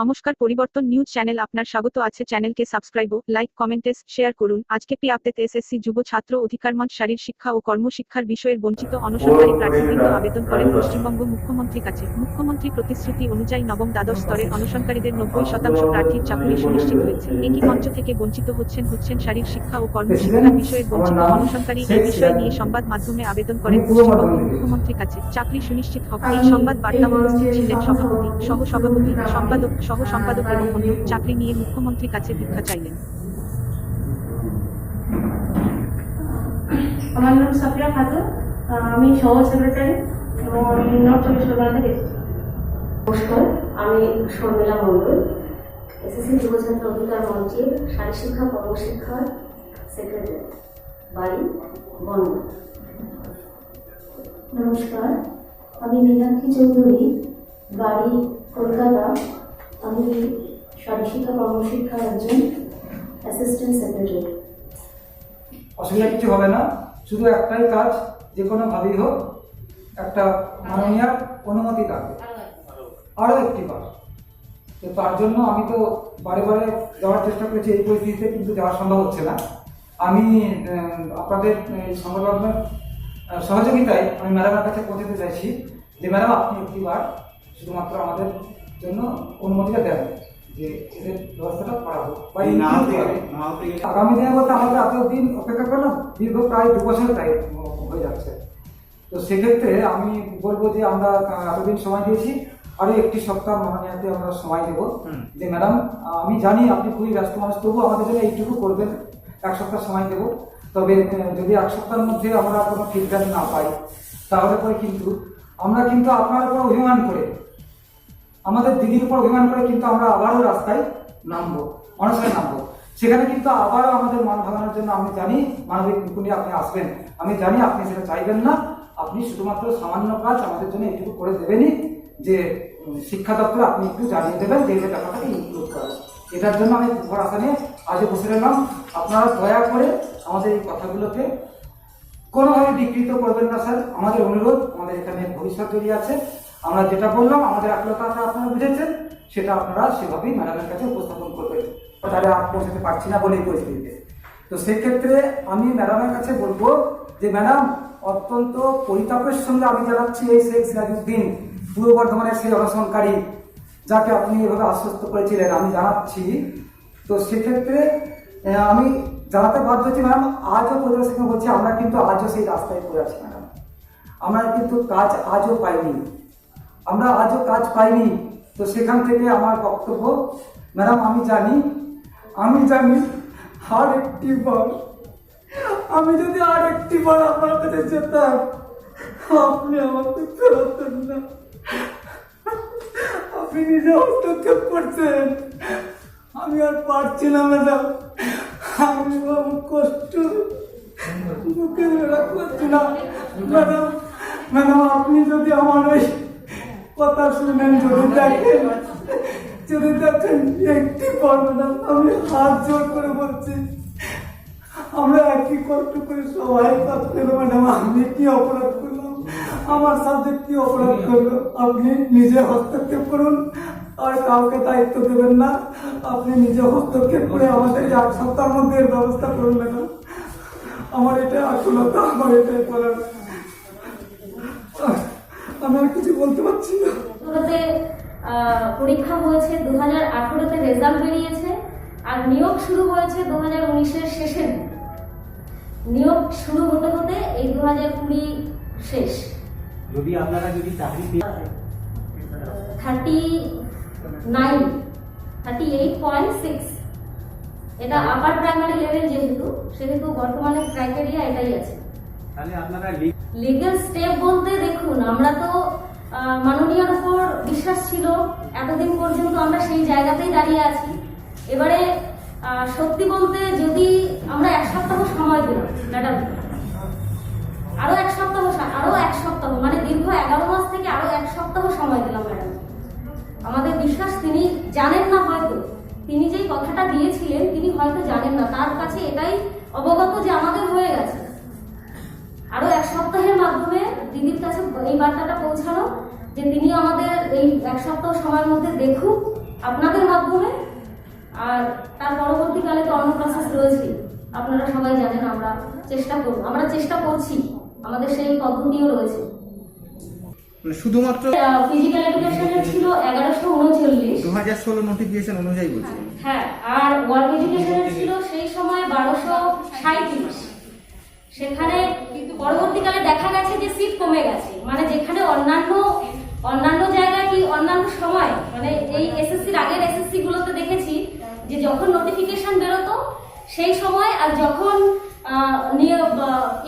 নমস্কার পরিবর্তন news channel আপনার স্বাগত আছে চ্যানেলকে সাবস্ক্রাইব ও লাইক কমেন্টেস শেয়ার করুন। আজকে পি আপডেট এসএসসি যুব ছাত্র অধিকার মঞ্চ শারীর শিক্ষা ও কর্মশিক্ষার বিষয়ের বঞ্চিত অনশনকারী প্রার্থীবৃন্দ আবেদন করেন পশ্চিমবঙ্গ মুখ্যমন্ত্রীর কাছে। মুখ্যমন্ত্রী প্রতিশ্রুতি অনুযায়ী নবম দ্বাদশ স্তরের অনশনকারীদের নব্বই শতাংশ প্রার্থীর চাকরি সুনিশ্চিত হয়েছে। একই মঞ্চ থেকে বঞ্চিত হচ্ছেন হচ্ছেন শারীর শিক্ষা ও কর্মশিক্ষার বিষয়ের বঞ্চিত অনশনকারী এই বিষয় নিয়ে সংবাদ মাধ্যমে আবেদন করেন পশ্চিমবঙ্গ মুখ্যমন্ত্রীর কাছে। চাকরি সুনিশ্চিত হবে এই সংবাদ বার্তা উপস্থিত ছিলেন সভাপতি সহ সভাপতি সম্পাদক সহ সম্পাদক এবং অন্য চাকরি নিয়ে মুখ্যমন্ত্রীর কাছে ভিক্ষা চাইলেন। আমার নাম সাফিয়া খাতুন। আমি সহ সেক্রেটারি এবং আমি নর্থ চব্বিশ পরগনা থেকে এসেছি নমস্কার আমি শর্মিলা মণ্ডল এসএসসি যুবছাত্র অধিকার মঞ্চের শারীর শিক্ষা কর্মশিক্ষার সেক্রেটারি বাড়ি বন্ধ নমস্কার আমি মীনাক্ষী চৌধুরী বাড়ি কলকাতা। আমি সর্বশিক্ষা কর্মশিক্ষার একজন অ্যাসিস্ট্যান্ট সেক্রেটারি অসুবিধা কিছু হবে না। শুধু একটাই কাজ, যে কোনো ভাবেই হোক, একটা মাননীয় অনুমতি লাগবে আরও একটি বার। তো তার জন্য আমি তো বারে বারে যাওয়ার চেষ্টা করেছি এই পরিস্থিতিতে, কিন্তু যাওয়া সম্ভব হচ্ছে না। আমি আপনাদের সংবাদমাধ্যমের সহযোগিতায় আমি ম্যাডামের কাছে পৌঁছতে চাইছি যে ম্যাডাম আপনি একটি বার শুধুমাত্র আমাদের জন্য অনুমতিটা দেন যে এদের ব্যবস্থাটা করা হোক বা এই না হতে আগামী দিনে বলতে আমাদের এতদিন অপেক্ষা করে না দীর্ঘ প্রায় দু বছর প্রায় হয়ে যাচ্ছে। তো সেক্ষেত্রে আমি বলব যে আমরা এতদিন সময় দিয়েছি আরও একটি সপ্তাহ মাননীয়তে আমরা সময় দেব। যে ম্যাডাম আমি জানি আপনি খুবই ব্যস্ত মানুষ তবু আমাদের জন্য এইটুকু করবেন এক সপ্তাহ সময় দেব। তবে যদি এক সপ্তাহের মধ্যে আমরা কোনো ফিডব্যাক না পাই তাহলে পরে কিন্তু আমরা কিন্তু আপনার উপর অভিমান করে আমাদের দিদির উপর অভিমান করে কিন্তু আমরা আবারও রাস্তায় নামবো, অনশনে নামবো। সেখানে কিন্তু আবারও আমাদের মান ভাঙানোর জন্য আমি জানি, মানবিক মুকুনি আপনি আসবেন। আমি জানি আপনি সেটা চাইবেন না। আপনি শুধুমাত্র সামান্য কাজ আমাদের জন্য এটুকু করে দেবেনই, যে শিক্ষা দপ্তর আপনি একটু জানিয়ে দেবেন যে এই টাকাটাকে ইনক্লুড করা। এটার জন্য আমি ভর আশা নিয়ে আজ বসে রইলাম। আপনারা দয়া করে আমাদের এই কথাগুলোকে কোনোভাবে বিকৃত করবেন না, স্যার। আমাদের অনুরোধ, আমাদের এখানে ভবিষ্যৎ তৈরি আছে। আমরা যেটা বললাম, আমাদের আকুলতাটা আপনারা বুঝেছেন, সেটা আপনারা সেভাবেই ম্যাডামের কাছে উপস্থাপন করবেন। তাহলে আর পৌঁছাতে পারছি না বলে এই পরিস্থিতিতে। তো সেক্ষেত্রে আমি ম্যাডামের কাছে বলব যে, ম্যাডাম, অত্যন্ত পরিতাপের সঙ্গে আমি জানাচ্ছি এই শেখ সিরাজউদ্দিন, পূর্ব বর্ধমানের সেই অনশনকারী, যাকে আপনি এভাবে আশ্বস্ত করেছিলেন, আমি জানাচ্ছি। তো সেক্ষেত্রে আমি জানাতে বাধ্য হচ্ছি, ম্যাডাম, আজও পরিদর্শন বলছি, আমরা কিন্তু আজও সেই রাস্তায় পড়ে আছি, ম্যাডাম। আমরা কিন্তু কাজ আজও পাইনি। আমরা আজও কাজ পাইনি। তো সেখান থেকে আমার বক্তব্য, ম্যাডাম, আমি জানি আমি জানি, আর একটি বার, আমি যদি আর একটি বার আপনার কাছে যেতাম, আপনি আমাকে ফেরতেন না। আপনি নিজে হস্তক্ষেপ করছেন। আমি আর পারছি না, ম্যাডাম। আমি বাবু কষ্ট বুকে রাখতে না। ম্যাডাম ম্যাডাম, আপনি যদি আমার ওই কথা শুনেন যদি দেখেন যদি দেখেন একটি ম্যাডাম আমি হাত জোর করে বলছি আমরা একই কষ্ট করে সবাই কাজ ম্যাডাম আপনি কি অপরাধ করলাম আমার সাথে কি অপরাধ করল আপনি নিজে হস্তক্ষেপ করুন আর কাউকে দায়িত্ব দেবেন না আপনি নিজে হস্তক্ষেপ করে আমাদের এক সপ্তাহের মধ্যে ব্যবস্থা করুন ম্যাডাম আমার এটা আসলতা আমার এটাই বলার। আমি আর কিছু বলতে পারছি না। আঠারোতে পরীক্ষা হয়েছে দু হাজার আঠারোতে রেজাল্ট বেরিয়েছে আর নিয়োগ শুরু হয়েছে দু হাজার উনিশের শেষের দিকে। নিয়োগ শুরু হতে হতে এই দু হাজার কুড়ি শেষ। যদি আপনারা যদি চাকরি thirty nine thirty eight point six. এটা আপার প্রাইমারি লেভেল যেহেতু সেহেতু বর্তমানে ক্রাইটেরিয়া এটাই আছে। তাহলে আপনারা লিগ্যাল স্টেপ বলতে দেখুন, আমরা তো মাননীয়র উপর বিশ্বাস ছিল, এতদিন পর্যন্ত আমরা সেই জায়গাতেই দাঁড়িয়ে আছি। এবারে সত্যি বলতে যদি আমরা এক সপ্তাহ সময় দিলাম ম্যাডাম। আরও এক সপ্তাহ আরও এক সপ্তাহ মানে দীর্ঘ এগারো মাস থেকে আরও এক সপ্তাহ সময় দিলাম, ম্যাডাম। আমাদের বিশ্বাস তিনি জানেন না হয়তো। তিনি যেই কথাটা দিয়েছিলেন, তিনি হয়তো জানেন না। তার কাছে এটাই অবগত যে আমাদের হয়ে গেছে আরও এক সপ্তাহের মাধ্যমে দিদির কাছে এই বার্তাটা পৌঁছানো যে তিনি আমাদের এই এক সপ্তাহ সময়ের মধ্যে দেখুক আপনাদের মাধ্যমে। আর তার পরবর্তীকালে তো অন্য প্রসেস রয়েছে আপনারা সবাই জানেন আমরা চেষ্টা করব আমরা চেষ্টা করছি আমাদের সেই পদ্ধতিও রয়েছে। মানে শুধুমাত্র ফিজিক্যাল এডুকেশনের ছিল এগারোশো উনচল্লিশ। দু হাজার ষোলো নোটিফিকেশন অনুযায়ী বলছি। হ্যাঁ আর ওয়ার্ক এডুকেশনের ছিল সেই সময় বারোশো সাঁত্রিশ সেখানে পরবর্তীকালে দেখা গেছে যে সিট কমে গেছে। মানে যেখানে অন্যান্য অন্যান্য জায়গায় কি অন্যান্য সময় মানে এই এসএসসির আগের এসএসসি গুলোতে দেখেছি যে যখন নোটিফিকেশন বেরোতো, সেই সময় আর যখন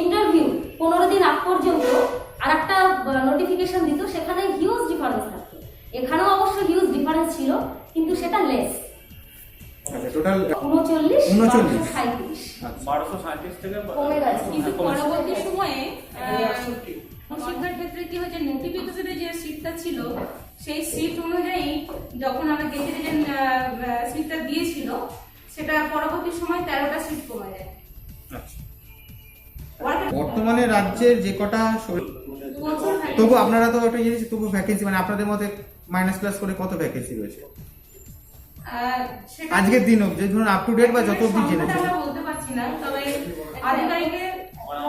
ইন্টারভিউ পনেরো দিন আগ পর্যন্ত আর একটা নোটিফিকেশন দিত, সেখানে হিউজ ডিফারেন্স থাকতো। এখানেও অবশ্য হিউজ ডিফারেন্স ছিল, কিন্তু সেটা লেস আচ্ছা টোটাল উনচল্লিশ 39 সাঁত্রিশ বারোশো সাঁত্রিশ থেকে কমে গেছে। কিন্তু পরবর্তী সময়ে শিক্ষার ক্ষেত্রে কি হয়েছে নোটিফিকেশনে যে সিটটা ছিল সেই সিট অনুযায়ী যখন আমরা যে সিটটা দিয়েছিল সেটা পরবর্তী সময় তেরোটা সিট কমে যায়। আচ্ছা। বর্তমানে রাজ্যের যে কটা। তবু আপনারা তো একটা জিনিস তবু ভ্যাকেন্সি মানে আপনাদের মতে মাইনাস প্লাস করে কত ভ্যাকেন্সি রয়েছে? আজকের দিন অবধি ধরুন আপ টু ডেট বা যত অবধি আমরা বলতে পারছি না তবে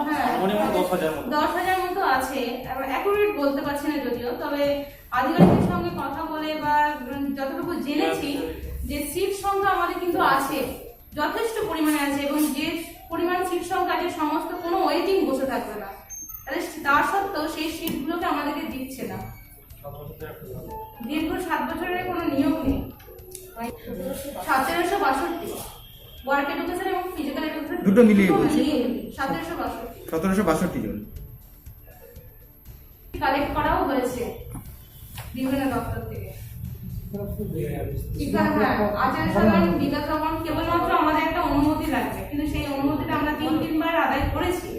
হ্যাঁ, দশ হাজার মতো। দশ হাজার মতো আছে অ্যাকুরেট বলতে পারছি না যদিও তবে আধিকারিকের সঙ্গে কথা বলে বা যতটুকু জেনেছি যে সিট সংখ্যা আমাদের কিন্তু আছে যথেষ্ট পরিমাণে আছে এবং যে পরিমাণ সিট সংখ্যা আছে সমস্ত কোনো ওয়েটিং বসে থাকবে না। তাহলে তা সত্ত্বেও সেই সিটগুলোকে আমাদেরকে দিচ্ছে না। দীর্ঘ সাত বছরের কোনো নিয়ম নেই। সতেরোশো বাষট্টি। ওয়ার্ক এডুকেশন এবং ফিজিক্যাল এডুকেশন দুটো মিলিয়ে বলছি। সতেরোশো বাষট্টি। সতেরোশো বাষট্টি জন। কালেক্ট করাও হয়েছে বিভিন্ন দপ্তর থেকে। শিক্ষা হ্যাঁ সাধারণ বিকাশ ভবন কেবলমাত্র আমাদের একটা অনুমতি লাগবে। কিন্তু সেই অনুমতিটা আমরা তিন তিনবার আদায় করেছি।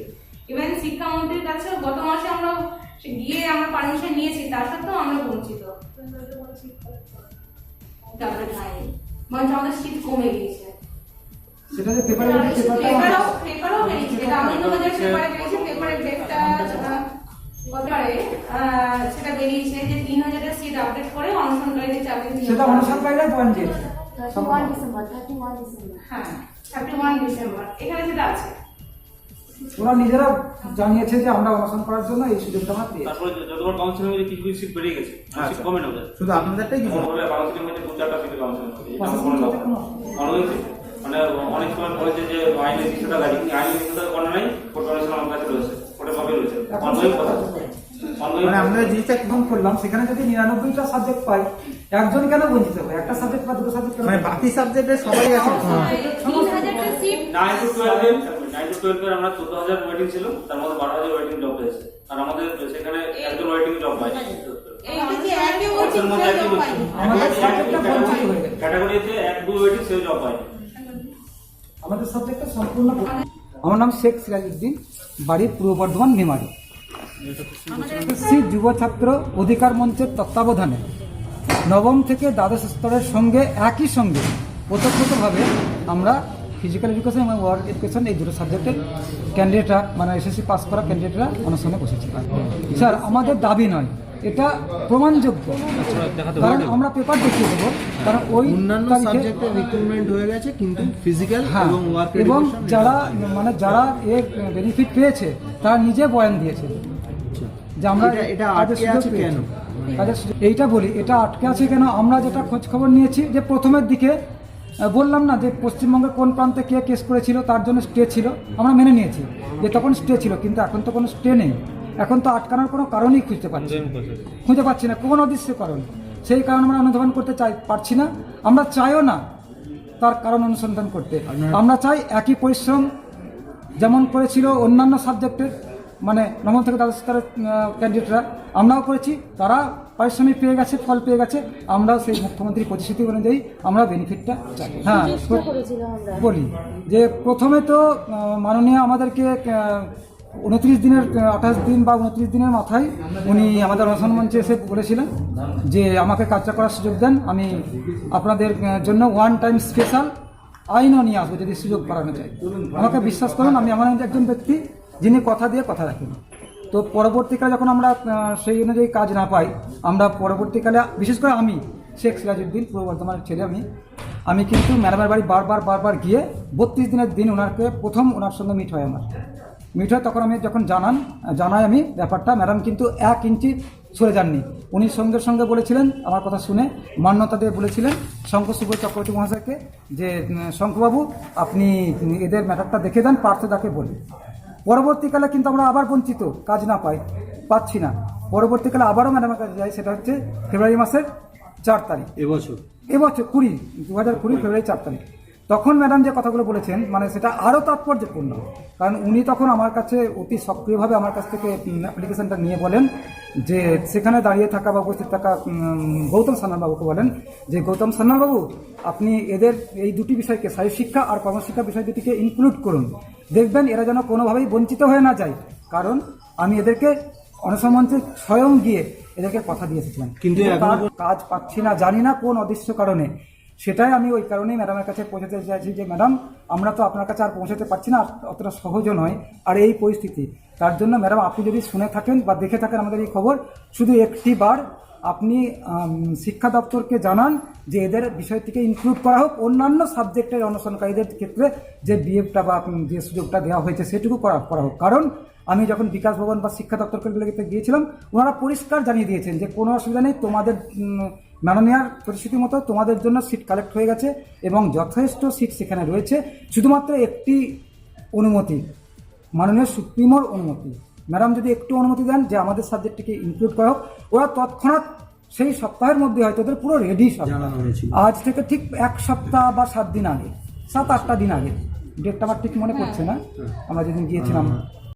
ইভেন শিক্ষামন্ত্রীর কাছেও গত মাসে আমরা গিয়ে আমরা পারমিশন নিয়েছি তার সত্ত্বেও আমরা বঞ্চিত। আমাদের শীত কমে গিয়েছে। সেটা যে পেপারে পেপারও পেপারও বেরিয়েছে যেটা আনন্দবাজার পেপারে বেরিয়েছে পেপারের ডেটটা কতবারে সেটা বেরিয়েছে যে তিন হাজারের সিট আপডেট করে অনশনকারীদের চাকরি সেটা করা হবে। দিয়েছে thirty one December thirty one December হ্যাঁ থার্টি ওয়ান ডিসেম্বর এখানে সেটা আছে ওরা নিজেরা জানিয়েছে যে আমরা অনশন করার জন্য এই সুযোগটা আমরা পেয়েছি। তারপরে যতবার কাউন্সিলিং হয়েছে কিছু কিছু সিট বেরিয়ে গেছে। সিট আচ্ছা। কমে নেবে শুধু আপনাদেরটাই কি ভাবে কাউন্সিলিং হয়েছে দু চারটা সিটে কাউন্সিলিং হয়েছে না। মানে অনেক সময় বলেছে যে আইনে তিনশো টাকা কিন্তু আইনে তিনশো কোনো নাই কোর্ট কমিশন আমার কাছে রয়েছে কোর্টে কপি রয়েছে অনলাইন কথা। মানে এখন করলাম সেখানে যদি নিরানব্বইটা সাবজেক্ট পাই একজন কেন বঞ্চিত হবে একটা সাবজেক্ট বা দুটো সাবজেক্ট মানে বাকি সাবজেক্টে সবাই আছে। সিট নাইন টু টুয়েলভে নাইন টু টুয়েলভে আমরা চোদ্দ হাজার ওয়েটিং ছিল তার মধ্যে বারো হাজার ওয়েটিং জব পেয়েছে আর আমাদের সেখানে একজন ওয়েটিং জব পাই আমাদের সাবজেক্টটা সম্পূর্ণ আমার নাম শেখ সিরাজউদ্দিন বাড়ি পূর্ব বর্ধমান মেমারি এসএসসি যুব ছাত্র অধিকার মঞ্চের তত্ত্বাবধানে নবম থেকে দ্বাদশ স্তরের সঙ্গে একই সঙ্গে ওতপ্রোতভাবে আমরা ফিজিক্যাল এডুকেশন এবং ওয়ার্ক এডুকেশন এই দুটো সাবজেক্টের ক্যান্ডিডেটরা মানে এসএসসি পাস করা ক্যান্ডিডেটরা অনুষ্ঠানে বসেছে। স্যার আমাদের দাবি নয় এটা প্রমাণযোগ্য। কারণ আমরা পেপার দেখিয়ে দেবো কারণ ওই অন্যান্য সাবজেক্টে রিক্রুটমেন্ট হয়ে গেছে কিন্তু ফিজিক্যাল হ্যাঁ এবং ওয়ার্ক এবং যারা মানে যারা এ বেনিফিট পেয়েছে তারা নিজে বয়ান দিয়েছে। যে আমরা এটা- আটকে আছে কেন? এইটা বলি এটা আটকে আছে কেন? আমরা যেটা খোঁজ খবর নিয়েছি যে প্রথমের দিকে বললাম না যে পশ্চিমবঙ্গের কোন প্রান্তে কে কেস করেছিল তার জন্য স্টে ছিল। আমরা মেনে নিয়েছি যে তখন স্টে ছিল কিন্তু এখন তো কোনো স্টে নেই। এখন তো আটকানোর কোনো কারণই খুঁজতে পারছি। খুঁজে পাচ্ছি না কোন অদৃশ্য কারণ। সেই কারণে আমরা অনুধাবন করতে চাই পারছি না। আমরা চাইও না তার কারণ অনুসন্ধান করতে। আমরা চাই একই পরিশ্রম যেমন করেছিল অন্যান্য সাবজেক্টের মানে নবম থেকে দ্বাদশ স্তরের ক্যান্ডিডেটরা আমরাও করেছি তারা পারিশ্রমিক পেয়ে গেছে ফল পেয়ে গেছে। আমরাও সেই মুখ্যমন্ত্রীর প্রতিশ্রুতি অনুযায়ী আমরা বেনিফিটটা চাই। হ্যাঁ বলি যে প্রথমে তো মাননীয় আমাদেরকে উনত্রিশ দিনের আঠাশ দিন বা উনত্রিশ দিনের মাথায় উনি আমাদের অনশন মঞ্চে এসে বলেছিলেন যে আমাকে কাজটা করার সুযোগ দেন আমি আপনাদের জন্য ওয়ান টাইম স্পেশাল আইনও নিয়ে আসব যদি সুযোগ বাড়ানো যায়। আমাকে বিশ্বাস করুন আমি আমার একজন ব্যক্তি যিনি কথা দিয়ে কথা রাখেন। তো পরবর্তীকালে যখন আমরা সেই অনুযায়ী কাজ না পাই, আমরা পরবর্তীকালে, বিশেষ করে আমি, শেখ সিরাজউদ্দিন, পূর্ব বর্ধমানের ছেলে আমি আমি কিন্তু ম্যাডামের বাড়ি বারবার বারবার গিয়ে বত্রিশ দিনের দিন ওনাকে প্রথম ওনার সঙ্গে মিট হয় আমার। মিট হয় তখন আমি যখন জানান, জানাই আমি ব্যাপারটা, ম্যাডাম কিন্তু এক ইঞ্চি সরে যাননি। উনি সঙ্গে সঙ্গে বলেছিলেন, আমার কথা শুনে মান্যতা দিয়ে বলেছিলেন শঙ্কর চক্রবর্তী মহাশয়কে যে শঙ্করবাবু আপনি এদের ম্যাটারটা দেখে দেন পার্থ তাকে বলি পরবর্তীকালে কিন্তু আমরা আবার বঞ্চিত কাজ না পাই পাচ্ছি না। পরবর্তীকালে আবারও ম্যাডামের কাছে যাই সেটা হচ্ছে ফেব্রুয়ারি মাসের চার তারিখ। এবছর। এবছর কুড়ি দু হাজার কুড়ি ফেব্রুয়ারি চার তারিখ। তখন ম্যাডাম যে কথাগুলো বলেছেন মানে সেটা আরও তাৎপর্যপূর্ণ। কারণ উনি তখন আমার কাছে অতি সক্রিয়ভাবে আমার কাছ থেকে অ্যাপ্লিকেশনটা নিয়ে বলেন। যে সেখানে দাঁড়িয়ে থাকা বা উপস্থিত থাকা গৌতম সান্যালবাবুকে বলেন যে গৌতম সান্যালবাবু আপনি এদের এই দুটি বিষয়কে শারীর শিক্ষা আর কর্মশিক্ষা বিষয় দুটিকে ইনক্লুড করুন। দেখবেন এরা যেন কোনোভাবেই বঞ্চিত হয়ে না যায়। কারণ আমি এদেরকে অনসমন্ত্রে স্বয়ং গিয়ে এদেরকে কথা দিয়ে এসেছিলাম। কিন্তু তার কাজ পাচ্ছি না জানি না কোন অদৃশ্য কারণে। সেটাই আমি ওই কারণেই ম্যাডামের কাছে পৌঁছাতে চাইছি যে ম্যাডাম আমরা তো আপনার কাছে আর পৌঁছাতে পারছি না আর অতটা সহজও নয়। আর এই পরিস্থিতি তার জন্য, ম্যাডাম, আপনি যদি শুনে থাকেন বা দেখে থাকেন আমাদের এই খবর, শুধু একটি বার আপনি শিক্ষা দপ্তরকে জানান যে এদের বিষয়টিকে ইনক্লুড করা হোক। অন্যান্য সাবজেক্টের অনুসরণকারীদের ক্ষেত্রে যে বিএফটা বা যে সুযোগটা দেওয়া হয়েছে, সেটুকু করা করা হোক। কারণ, আমি যখন বিকাশ ভবন বা শিক্ষা দপ্তরকে গিয়েছিলাম, ওনারা পরিষ্কার জানিয়ে দিয়েছেন যে কোনো অসুবিধা নেই, তোমাদের মাননীয়ার প্রতিশ্রুতি মতো তোমাদের জন্য সিট কালেক্ট হয়ে গেছে এবং যথেষ্ট সিট সেখানে রয়েছে। শুধুমাত্র একটি অনুমতি মাননীয় সুপ্রিমোর অনুমতি। ম্যাডাম যদি একটু অনুমতি দেন যে আমাদের সাবজেক্টটিকে ইনক্লুড করা হোক ওরা তৎক্ষণাৎ সেই সপ্তাহের মধ্যে হয়তো ওদের পুরো রেডি সব। আজ থেকে ঠিক এক সপ্তাহ বা সাত দিন আগে সাত আটটা দিন আগে। ডেটটা আমার ঠিক মনে পড়ছে না। আমরা যেদিন গিয়েছিলাম